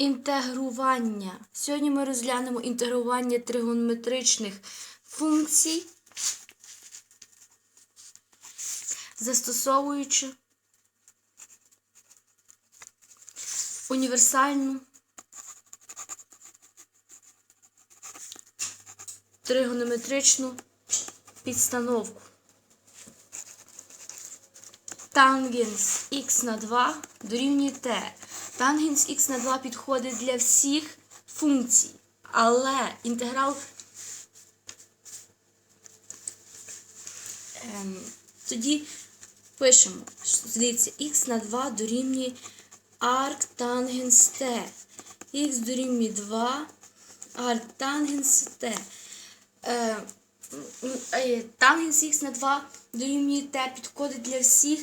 Інтегрування. Сьогодні ми розглянемо інтегрування тригонометричних функцій, застосовуючи універсальну тригонометричну підстановку. Тангенс х на 2 дорівнює t. Тангенс х на 2 підходить для всіх функцій, але інтеграл ем, тоді пишемо, що, дивіться, х на 2 дорівнює арк тангенс t. х дорівнює 2 арк тангенс t. Е, м, е, Тангенс х на 2 дорівнює t підходить для всіх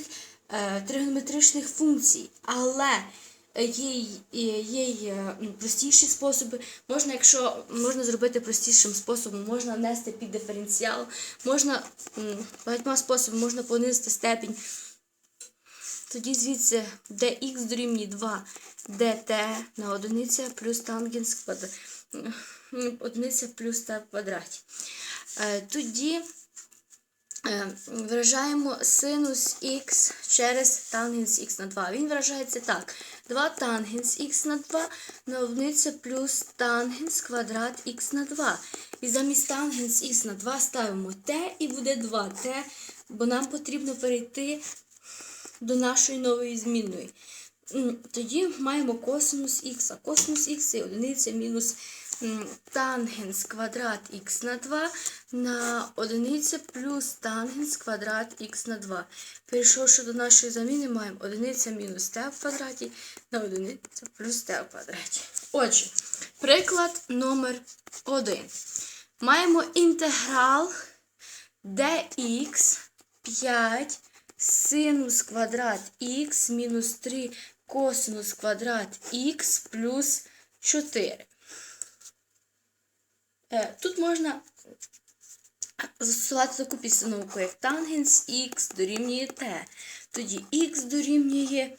е, тригонометричних функцій, але є, й- е, простіші способи. Можна, якщо можна зробити простішим способом, можна внести під диференціал, можна багатьма способами можна понизити степінь. Тоді звідси dx дорівнює 2 dt на одиниця плюс тангенс квадрат. Одиниця плюс t в квадраті. Е, Тоді виражаємо синус х через тангенс х на 2. Він виражається так. 2 тангенс х на 2 на одиниця плюс тангенс квадрат х на 2. І замість тангенс х на 2 ставимо t і буде 2t, бо нам потрібно перейти до нашої нової змінної. Тоді маємо косинус х, а косинус х це одиниця мінус тангенс квадрат х на 2 на одиниця плюс тангенс квадрат х на 2. Перейшовши до нашої заміни, маємо одиниця мінус t в квадраті на одиниця плюс t в квадраті. Отже, приклад номер 1. Маємо інтеграл dx 5 синус квадрат х мінус 3 косинус квадрат х плюс 4. Е, Тут можна застосувати таку підстановку, як тангенс х дорівнює t. Тоді х дорівнює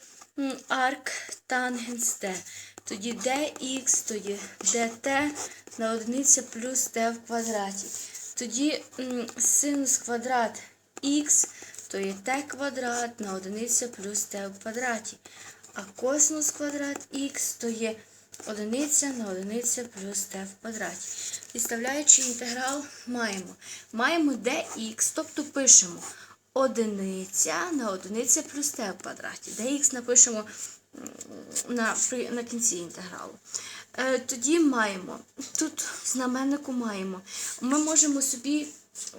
арк тангенс t. Тоді dx, тоді dt на одиниця плюс t в квадраті. Тоді синус квадрат х, то є t квадрат на одиниця плюс t в квадраті. А косинус квадрат х, то є одиниця на одиниця плюс t в квадраті. Підставляючи інтеграл, маємо. Маємо dx, тобто пишемо одиниця на одиниця плюс t в квадраті. dx напишемо на, на кінці інтегралу. Е, тоді маємо, тут знаменнику маємо. Ми можемо собі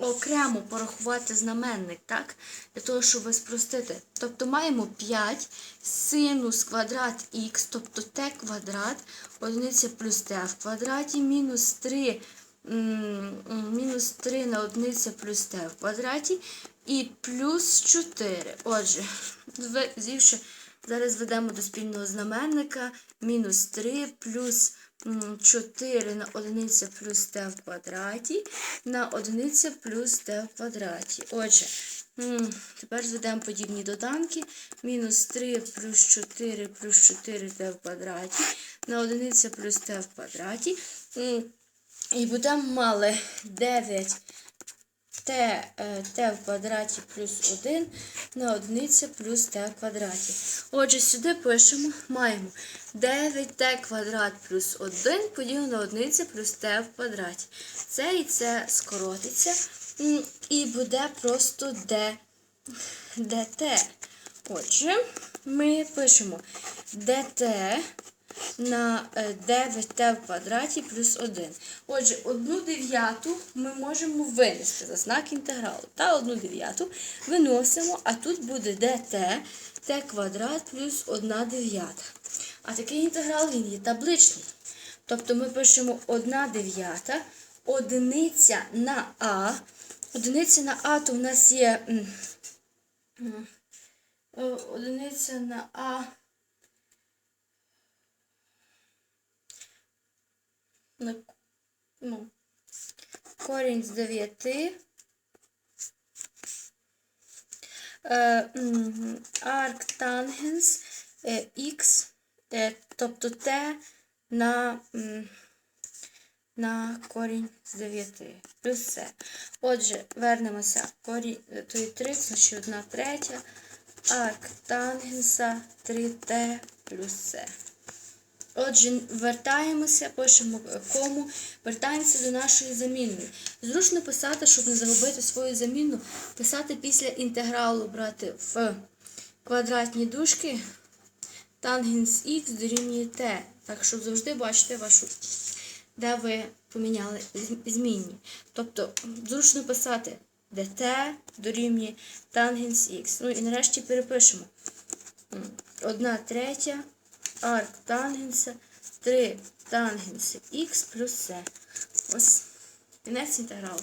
окремо порахувати знаменник, так? Для того, щоб спростити. Тобто маємо 5 синус квадрат х, тобто t квадрат, одиниця плюс t в квадраті, мінус 3, м, м, мінус 3 на одиниця плюс t в квадраті і плюс 4. Отже, звівши, зараз ведемо до спільного знаменника, мінус 3 плюс 4 на одиниця плюс t в квадраті на одиниця плюс t в квадраті. Отже, тепер зведемо подібні доданки. Мінус 3 плюс 4 плюс 4 t в квадраті на одиниця плюс t в квадраті. І будемо мали 9 t, е, t в квадраті плюс 1 на одиниця плюс t в квадраті. Отже, сюди пишемо, маємо 9t квадрат плюс 1 поділено на одиниця плюс t в квадраті. Це і це скоротиться. І буде просто d, dt. Отже, ми пишемо dt на е, 9t в квадраті плюс 1. Отже, одну дев'яту ми можемо винести за знак інтегралу. Та одну дев'яту виносимо, а тут буде dt t квадрат плюс 1 дев'ята. А такий інтеграл він є табличний. Тобто ми пишемо 1 дев'ята, одиниця на а. Одиниця на а, то в нас є е, одиниця на а. На, ну, корінь з 9. Е, м, е, х, тобто t на, на корінь з 9 плюс все. Отже, вернемося. Корінь, е, то є 3, значить 1 третя. Арк тангенса 3t плюс все. Отже, вертаємося, пишемо кому, вертаємося до нашої замінної. Зручно писати, щоб не загубити свою замінну, писати після інтегралу брати в квадратні дужки тангенс х дорівнює t. Так що завжди бачите вашу, де ви поміняли змінні. Тобто зручно писати, де t дорівнює тангенс х. Ну і нарешті перепишемо. 1 третя арк тангенса 3 тангенси х плюс С. Ось кінець інтегралу.